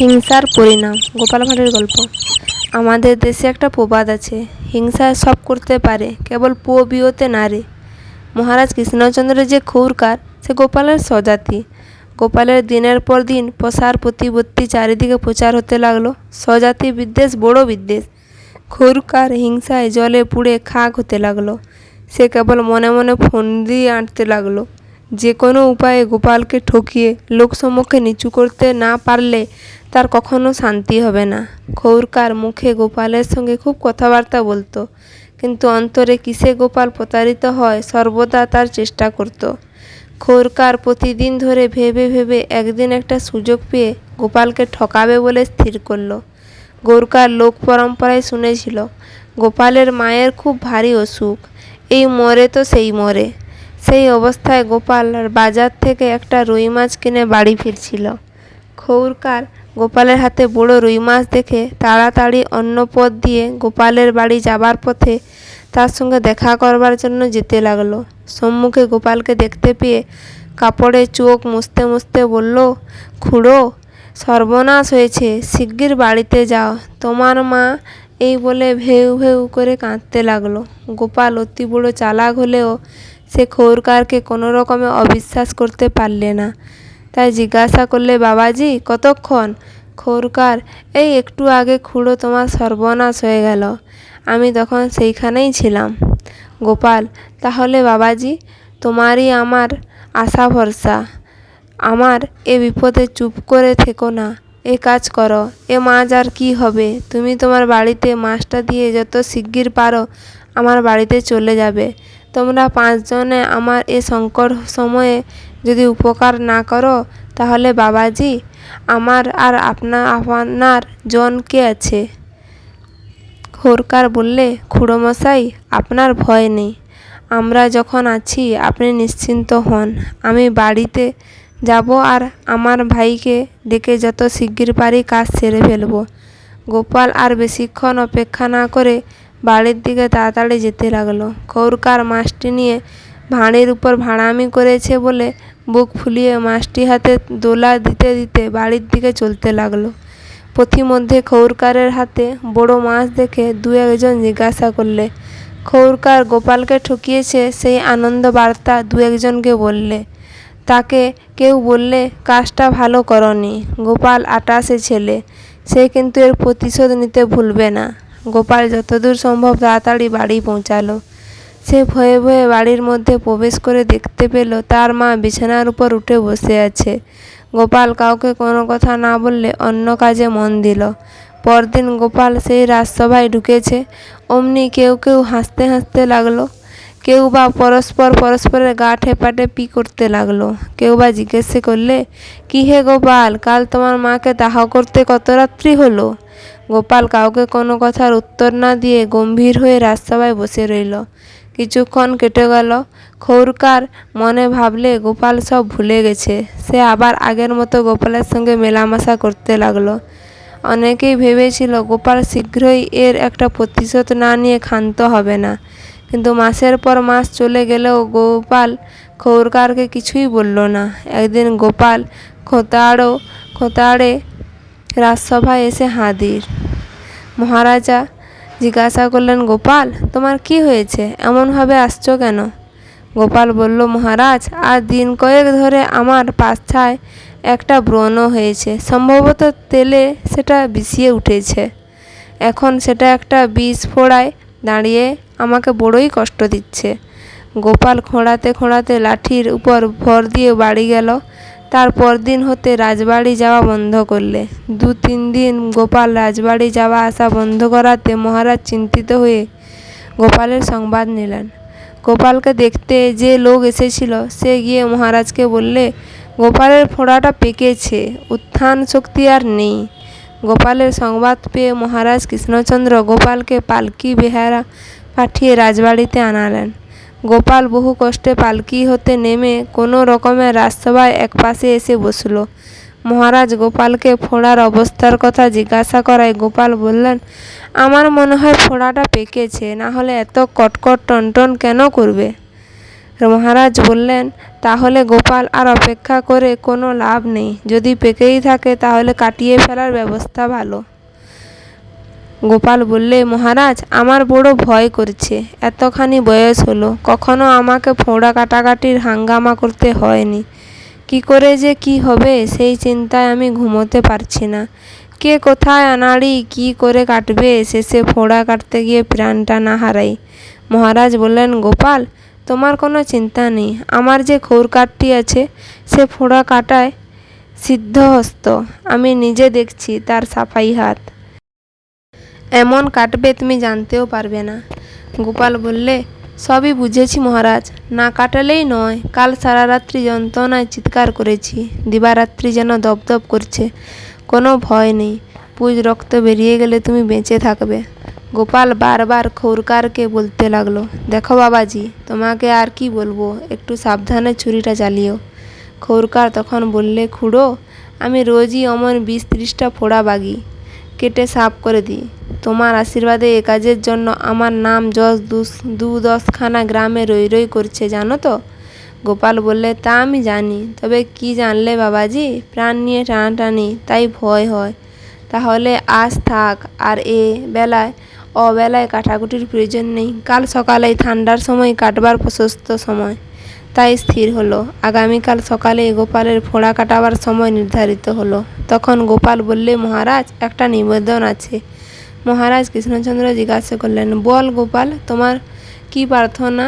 হিংসার পরিণাম। গোপাল ভাঁড়ের গল্প। আমাদের দেশে একটা প্রবাদ আছে, হিংসা সব করতে পারে, কেবল পুও বিয়োতে না রে। মহারাজ কৃষ্ণচন্দ্রের যে ক্ষৌরকার সে গোপালের স্বজাতি। গোপালের দিনের পর দিন প্রসার প্রতিপত্তি চারিদিকে প্রচার হতে লাগল। স্বজাতি বিদ্বেষ, বড় বিদ্বেষ। ক্ষৌরকার হিংসায় জলে পুড়ে খাক হতে লাগল। সে কেবল মনে মনে ফন্দি আঁটতে লাগল। যে কোনো উপায়ে গোপালকে ঠকিয়ে লোকসমক্ষে নিচু করতে না পারলে তার কখনো শান্তি হবে না। ক্ষৌরকার মুখে গোপালের সঙ্গে খুব কথাবার্তা বলতো, কিন্তু অন্তরে কিসে গোপাল প্রতারিত হয় সর্বদা তার চেষ্টা করত। খোরকার প্রতিদিন ধরে ভেবে ভেবে একদিন একটা সুযোগ পেয়ে গোপালকে ঠকাবে বলে স্থির করল। গোরকার লোক পরম্পরায় শুনেছিল, গোপালের মায়ের খুব ভারী অসুখ, এই মরে তো সেই মরে। সেই অবস্থায় গোপাল বাজার থেকে একটা রুই মাছ কিনে বাড়ি ফিরছিল। খৌরকার গোপালের হাতে বড় রুই মাছ দেখে তাড়াতাড়ি অন্য পথ দিয়ে গোপালের বাড়ি যাবার পথে তার সঙ্গে দেখা করবার জন্য যেতে লাগল। সম্মুখে গোপালকে দেখতে পেয়ে কাপড়ে চোখ মুছতে মুছতে বলল, খুড়ো, সর্বনাশ হয়েছে, শিগগির বাড়িতে যাও। তোমার মা এই বলে ভেউ ভেউ করে কাঁদতে লাগল। গোপাল অতি বড় চালাক হলেও সে খৌরকারকে কোনো রকমে অবিশ্বাস করতে পারলে না। তাই জিজ্ঞাসা করলে, বাবাজি, কতক্ষণ? খোরকার, এই একটু আগে খুড়ো তোমার সর্বনাশ হয়ে গেল। আমি তখন সেইখানেই ছিলাম। গোপাল, তাহলে বাবাজি, তোমারই আমার আশা ভরসা। আমার এ বিপদে চুপ করে থেকো না। এ কাজ করো, এ মাছ আর কি হবে? তুমি তোমার বাড়িতে মাছটা দিয়ে যত শিগগির পারো আমার বাড়িতে চলে যাবে। তোমরা পাঁচজনে আমার এ সংকট সময়ে যদি উপকার না করো, তাহলে বাবাজি, আমার আর আপনা, আপনার জন কে আছে? খোরকার বললে, খুড়োমশাই, আপনার ভয় নেই। আমরা যখন আছি, আপনি নিশ্চিন্ত হন। আমি বাড়িতে যাব আর আমার ভাইকে ডেকে যত শিগগির পারি কাজ সেরে ফেলব। গোপাল আর বেশিক্ষণ অপেক্ষা না করে বাড়ির দিকে তাড়াতাড়ি যেতে লাগল। খৌরকার মাছটি নিয়ে ভাঁড়ের উপর ভাড়ামি করেছে বলে বুক ফুলিয়ে মাছটি হাতে দোলা দিতে দিতে বাড়ির দিকে চলতে লাগল। পথিমধ্যে খৌরকারের হাতে বড় মাছ দেখে দু একজন জিজ্ঞাসা করলে, খৌরকার গোপালকে ঠকিয়েছে সেই আনন্দ বার্তা দু একজনকে বললে? তাকে কেউ বললে কাজটা ভালো করনি। গোপাল আটাশে ছেলে, সে কিন্তু এর প্রতিশোধ নিতে ভুলবে না। গোপাল, যতদূর সম্ভব তাড়াতাড়ি বাড়ি পৌঁছালো। সে ভয়ে ভয়ে বাড়ির মধ্যে প্রবেশ করে দেখতে পেল তার মা বিছানার উপর উঠে বসে আছে। গোপাল কাউকে কোনো কথা না বললে অন্য কাজে মন দিল। পরদিন গোপাল সেই রাজসভায় ঢুকেছে। অমনি কেউ কেউ হাসতে হাসতে লাগল। কেউ বা পরস্পর পরস্পরের গা ঠেপাটেপি করতে লাগল। কেউ বা জিজ্ঞেস করলে, কী হে গোপাল, কাল তোমার মাকে দাহ করতে কত রাত্রি হলো? গোপাল কাউকে কোনো কথার উত্তর না দিয়ে গম্ভীর হয়ে রাজসভায় বসে রইল। কিছুক্ষণ কেটে গেল। খৌরকার মনে ভাবলে গোপাল সব ভুলে গেছে। সে আবার আগের মতো গোপালের সঙ্গে মেলামেশা করতে লাগল। অনেকেই ভেবেছিল গোপাল শীঘ্রই এর একটা প্রতিশোধ না নিয়ে ক্ষান্ত হবে না। কিন্তু মাসের পর মাস চলে গেলেও গোপাল খৌরকারকে কিছুই বলল না। একদিন গোপাল খোতাড়ো, খোতাড়ে রাজসভায় এসে হাজির। মহারাজা জিজ্ঞাসা করলেন, গোপাল, তোমার কি হয়েছে? এমনভাবে আসছো কেন? গোপাল বলল, মহারাজ, আজ দিন কয়েক ধরে আমার পাছায় একটা ব্রণ হয়েছে। সম্ভবত তেলে সেটা বিষিয়ে উঠেছে। এখন সেটা একটা বিষ ফোড়ায় দাঁড়িয়ে আমাকে বড়ই কষ্ট দিচ্ছে। গোপাল খোঁড়াতে খোঁড়াতে লাঠির উপর ভর দিয়ে বাড়ি গেল। তার পরদিন হতে রাজবাড়ি যাওয়া বন্ধ করলে। দু তিন দিন গোপাল রাজবাড়ি যাওয়া আসা বন্ধ করাতে মহারাজ চিন্তিত হয়ে গোপালের সংবাদ নিলেন। গোপালকে দেখতে যে লোক এসেছিল, সে গিয়ে মহারাজকে বললে, গোপালের ফোড়াটা পেকেছে, উত্থান শক্তি আর নেই। গোপালের সংবাদ পেয়ে মহারাজ কৃষ্ণচন্দ্র গোপালকে পালকি বেহারা পাঠিয়ে রাজবাড়িতে আনালেন। গোপাল বহু কষ্টে পালকি হতে নেমে কোনো রকমে রাজসভায় একপাশে এসে বসল। মহারাজ গোপালকে ফোড়ার অবস্থার কথা জিজ্ঞাসা করায় গোপাল বললেন, আমার মনে হয় ফোড়াটা পেকেছে, না হলে এত কটকট টনটন কেন করবে? মহারাজ বললেন, তাহলে গোপাল আর অপেক্ষা করে কোনো লাভ নেই। যদি পেকেই থাকে, তাহলে কাটিয়ে ফেলার ব্যবস্থা ভালো। গোপাল বললে, মহারাজ, আমার বড় ভয় করছে। এতখানি বয়স হলো, কখনো আমাকে ফোঁড়া কাটাকাটির হাঙ্গামা করতে হয়নি। কি করে যে কি হবে, সেই চিন্তায় আমি ঘুমোতে পারছি না। কে কোথায় আনাড়ি, কি করে কাটবে, শেষে ফোঁড়া কাটতে গিয়ে প্রাণটা না হারাই। মহারাজ বললেন, গোপাল, তোমার কোনো চিন্তা নেই। আমার যে খৌরকাঠটি আছে, সে ফোঁড়া কাটায় সিদ্ধহস্ত। আমি নিজে দেখছি তার সাফাই হাত। এমন কাটবে তুমি জানতেও পারবে না। গোপাল বললে, সবই বুঝেছি মহারাজ, না কাটালেই নয়। কাল সারা রাত্রি যন্ত্রণায় চিৎকার করেছি। দিবারাত্রি যেন দপদপ করছে, কোনো ভয় নেই। পুজ রক্ত বেরিয়ে গেলে তুমি বেঁচে থাকবে। গোপাল বারবার খৌরকারকে বলতে লাগল, দেখো বাবাজি, তোমাকে আর কি বলব? একটু সাবধানে ছুরিটা চালিও। খৌরকার তখন বললে, খুড়ো, আমি রোজই অমন বিশ ত্রিশটা ফোড়া বাগি। কেটে সাফ করে দিই। তোমার আশীর্বাদে এ কাজের জন্য আমার নাম যশ দু দশখানা গ্রামে রই রই করছে, জানো তো? গোপাল বললে, তা আমি জানি, তবে কি জানলে বাবাজি? প্রাণ নিয়ে টানাটানি, তাই ভয় হয়। তাহলে আজ থাক, আর এ বেলায়, অবেলায় কাটাকুটির প্রয়োজন নেই। কাল সকালে ঠান্ডার সময় কাটবার প্রশস্ত সময়। তাই স্থির হলো। আগামীকাল সকালে গোপালের ফোড়া কাটাবার সময় নির্ধারিত হলো। তখন গোপাল বললে, মহারাজ, একটা নিবেদন আছে। মহারাজ কৃষ্ণচন্দ্র জিজ্ঞাসা করলেন, বল গোপাল, তোমার কি প্রার্থনা?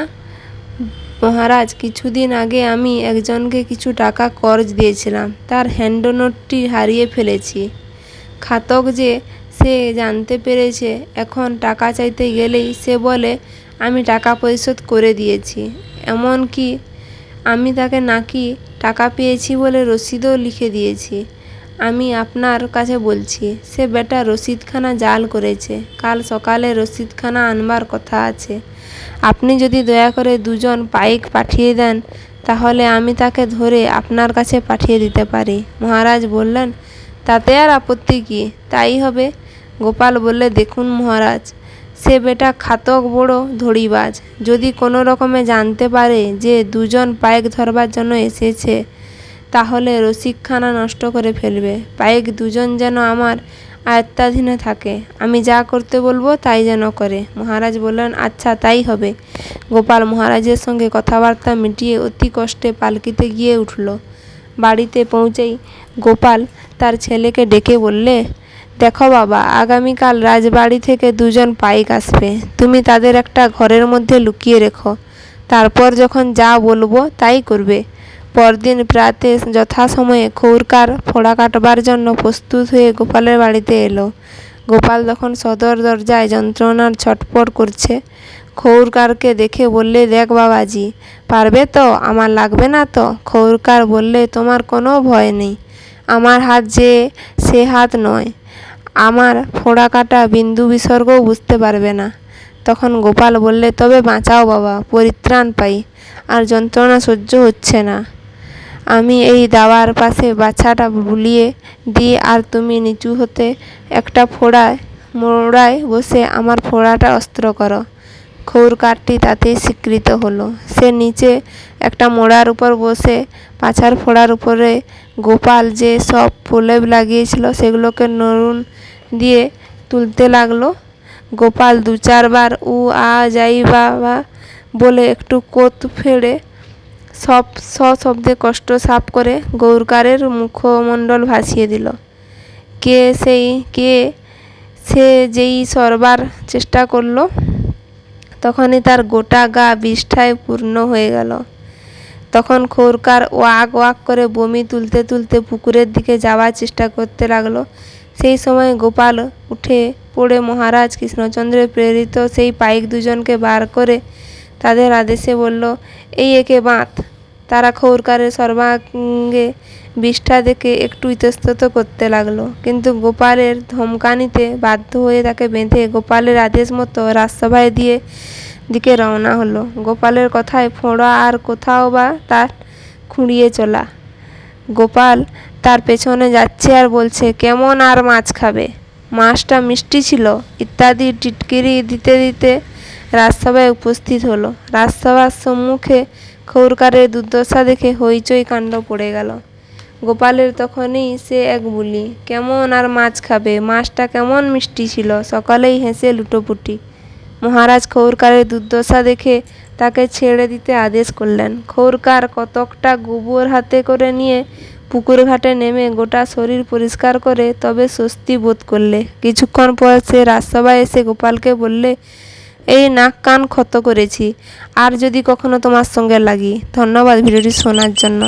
মহারাজ, কিছুদিন আগে আমি একজনকে কিছু টাকা কর্জ দিয়েছিলাম, তার হ্যান্ডনোটটি হারিয়ে ফেলেছি। খাতক যে সে জানতে পেরেছে, এখন টাকা চাইতে গেলেই সে বলে, আমি টাকা পরিশোধ করে দিয়েছি। এমনকি আমি তাকে নাকি টাকা পেয়েছি বলে রসিদও লিখে দিয়েছি। আমি আপনার কাছে বলছি, সে বেটা রসিদখানা জাল করেছে। কাল সকালে রসিদখানা আনবার কথা আছে। আপনি যদি দয়া করে দুজন পাইক পাঠিয়ে দেন, তাহলে আমি তাকে ধরে আপনার কাছে পাঠিয়ে দিতে পারি। মহারাজ বললেন, তাতে আর আপত্তি কি? তাই হবে? গোপাল বললে, দেখুন মহারাজ, সে বেটা খাতক বড় ধড়িবাজ। যদি কোনো রকমে জানতে পারে যে দুজন পাইক ধরবার জন্য এসেছে তাহলে রসিকখানা নষ্ট করে ফেলবে। পায়েক দুজন যেন আমার আয়ত্তাধীনে থাকে। আমি যা করতে বলব তাই যেন করে। মহারাজ বললেন আচ্ছা তাই হবে। গোপাল মহারাজের সঙ্গে কথাবার্তা মিটিয়ে অতি কষ্টে পালকিতে গিয়ে উঠল। বাড়িতে পৌঁছেই গোপাল তার ছেলেকে ডেকে বললে, দেখো বাবা, আগামীকাল রাজবাড়ি থেকে দুজন পাইক আসবে। তুমি তাদের একটা ঘরের মধ্যে লুকিয়ে রেখো। তারপর যখন যা বলব তাই করবে। পরদিন প্রাতে যথাসময়ে খৌরকার ফোড়া কাটবার জন্য প্রস্তুত হয়ে গোপালের বাড়িতে এলো। গোপাল তখন সদর দরজায় যন্ত্রণার ছটপট করছে। খৌরকারকে দেখে বললে, দেখ বাবাজি, পারবে তো? আমার লাগবে না তো? খৌরকার বললে, তোমার কোনো ভয় নেই। আমার হাত যে, সে হাত নয়। আমার ফোড়া কাটা বিন্দু বিসর্গও বুঝতে পারবে না। তখন গোপাল বললে, তবে বাঁচাও বাবা, পরিত্রাণ পাই, আর যন্ত্রণা সহ্য হচ্ছে না। আমি এই দাওয়ার পাশে বাচ্চাটা বুলিয়ে দিই আর তুমি নিচু হতে একটা ফোড়ায় মোড়ায় বসে আমার ফোড়াটা অস্ত্র করো। খৌর কাঠটি তাতেই স্বীকৃত হলো। সে নিচে একটা মোড়ার উপর বসে পাছার ফোড়ার উপরে গোপাল যে সব প্রলেপ লাগিয়েছিল সেগুলোকে নরুন দিয়ে তুলতে লাগল। গোপাল দু চারবার উ আ যাই বা বলে একটু কোত ফেড়ে সব সশব্দে কষ্ট সাফ করে গৌরকারের মুখমণ্ডল ভাসিয়ে দিল। কে সেই, কে সে যেই সরবার চেষ্টা করল, তখনই তার গোটা গা বিষ্ঠায় পূর্ণ হয়ে গেল। তখন খোরকার ওয়াক ওয়াক করে বমি তুলতে তুলতে পুকুরের দিকে যাওয়ার চেষ্টা করতে লাগল। সেই সময় গোপাল উঠে পড়ে মহারাজ কৃষ্ণচন্দ্রের প্রেরিত সেই পাইক দুজনকে বার করে তাদের আদেশে বলল, এই একে বাঁধ। তারা খৌরকারের সর্বাঙ্গে বিষ্ঠা দেখে একটু ইতস্তত করতে লাগল। কিন্তু গোপালের ধমকানিতে বাধ্য হয়ে তাকে বেঁধে গোপালের আদেশ মতো রাজসভায় দিয়ে দিকে রওনা হলো। গোপালের কথায় ফোঁড়া আর কোথাও বা তার খুঁড়িয়ে চলা। গোপাল তার পেছনে যাচ্ছে আর বলছে, কেমন আর মাছ খাবে? মাছটা মিষ্টি ছিল। ইত্যাদি টিটকিরি দিতে দিতে রাজসভায় উপস্থিত হলো। রাজসভার সম্মুখে খৌরকারের দুর্দশা দেখে হইচই কাণ্ড পড়ে গেল। গোপালের তখনই সে এক বুলি, কেমন আর মাছ খাবে? মাছটা কেমন মিষ্টি ছিল? সকালেই হেসে লুটোপুটি। মহারাজ খৌরকারের দুর্দশা দেখে তাকে ছেড়ে দিতে আদেশ করলেন। খৌরকার কতকটা গোবর হাতে করে নিয়ে পুকুর ঘাটে নেমে গোটা শরীর পরিষ্কার করে তবে স্বস্তি বোধ করলে। কিছুক্ষণ পর সে রাজসভায় এসে গোপালকে বললে এই নাক কান ক্ষত করেছি। আর যদি কখনো তোমার সঙ্গে লাগি, ধন্যবাদ ভিডিওটি শোনার জন্য।